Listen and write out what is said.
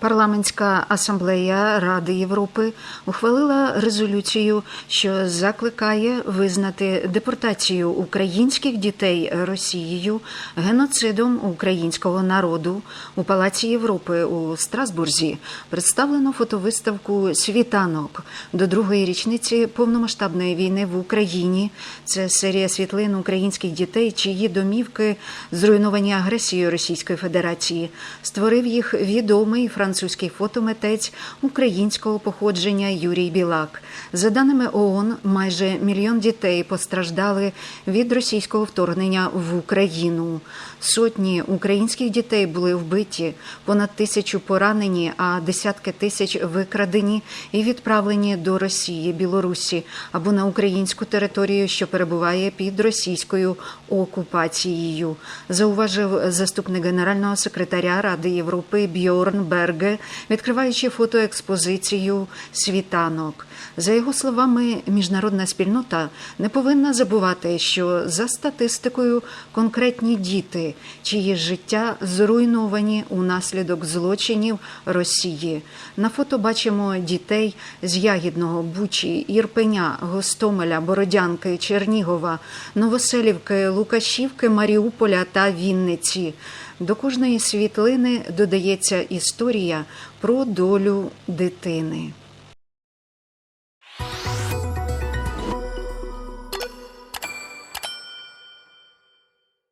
Парламентська асамблея Ради Європи ухвалила резолюцію, що закликає визнати депортацію українських дітей Росією геноцидом українського народу у Палаці Європи у Страсбурзі. Представлено фотовиставку Світанок до другої річниці повномасштабної війни в Україні. Це серія світлин українських дітей, чиї домівки зруйновані агресією Російської Федерації. Створив їх відомий французький фотомитець українського походження Юрій Білак. За даними ООН, майже мільйон дітей постраждали від російського вторгнення в Україну. Сотні українських дітей були вбиті, понад тисячу поранені, а десятки тисяч викрадені і відправлені до Росії, Білорусі або на українську територію, що перебуває під російською окупацією, зауважив заступник генерального секретаря Ради Європи Бьорн Берге, відкриваючи фотоекспозицію світанок. За його словами, міжнародна спільнота не повинна забувати, що за статистикою конкретні діти, чиї життя зруйновані унаслідок злочинів Росії. На фото бачимо дітей з Ягідного, Бучі, Ірпеня, Гостомеля, Бородянки, Чернігова, Новоселівки, Лукашівки, Маріуполя та Вінниці. До кожної світлини додається історія про долю дитини.